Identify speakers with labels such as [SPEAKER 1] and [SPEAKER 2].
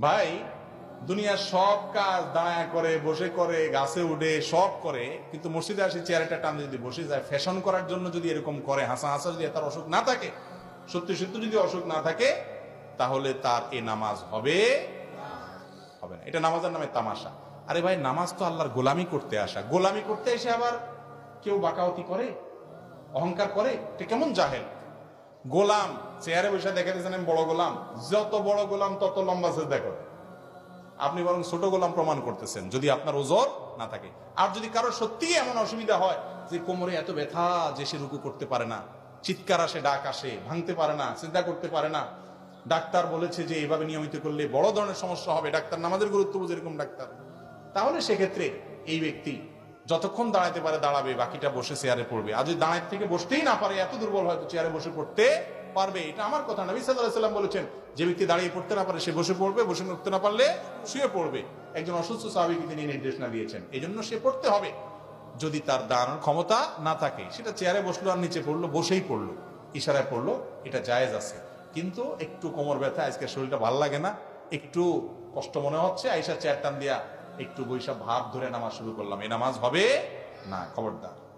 [SPEAKER 1] ভাই, দুনিয়ার সব কাজ দাঁড়ায় করে, বসে করে, গাছে উঠে, সব করে, কিন্তু মসজিদে আসি চেয়ারটা টান যদি বসে যায় ফ্যাশন করার জন্য যদি এরকম করে, হাসা হাসা যদি তার অসুখ না থাকে, সত্যি সত্যি যদি অসুখ না থাকে, তাহলে তার এ নামাজ হবে হবে না। এটা নামাজের নামে তামাশা। আরে ভাই, নামাজ তো আল্লাহর গোলামি করতে আসা। গোলামি করতে এসে আবার কেউ বাকাওতি করে, অহংকার করে? এটা কেমন জাহেল? গোলাম, চেয়ারে বসে দেখে দিয়েছেন আমি বড় গোলাম। যত বড় গোলাম, তত লম্বা সে দেখো আপনি বরং ছোট গোলাম প্রমাণ করতেছেন, যদি আপনার ওজোর না থাকে। আর যদি কারও সত্যি এমন অসুবিধা হয় যে কোমরে এত ব্যথা যে সে রুকু করতে পারে না, চিৎকার আসে, ডাক আসে, ভাঙতে পারে না চিন্তা করতে পারে না, ডাক্তার বলেছে যে এইভাবে নিয়মিত করলে বড় ধরনের সমস্যা হবে, ডাক্তার, নামাজের গুরুত্ব বুঝে এরকম ডাক্তার। তাহলে সেক্ষেত্রে এই ব্যক্তি যতক্ষণ দাঁড়াতে পারে দাঁড়াবে, বাকিটা বসে চেয়ারে পড়বে। আর যদি দাঁড়াতে থেকে বসতেই না পারে, এত দুর্বল হয়তো চেয়ারে বসে পড়তে পারবে। এটা আমার কথা। সাল্লাহ সাল্লাম বলেছেন, যে ব্যক্তি দাঁড়িয়ে পড়তে না পারে, সে বসে পড়বে, বসে উঠতে না পারলে শুয়ে পড়বে। একজন অসুস্থ সাহাবিকে তিনি নির্দেশনা দিয়েছেন। এই জন্য সে পড়তে হবে। যদি তার দাঁড়ানোর ক্ষমতা না থাকে, সেটা চেয়ারে বসল আর নিচে পড়ল, বসেই পড়ল, ইশারায় পড়ল, এটা জায়েজ আছে। কিন্তু একটু কোমর ব্যথা, আজকে শরীরটা ভালো লাগে না, একটু কষ্ট মনে হচ্ছে আইসা চেয়ার টান দিয়া একটু বৈশাখ ভাব ধরে নামাজ শুরু করলাম। এই নামাজ হবে? না খবরদার।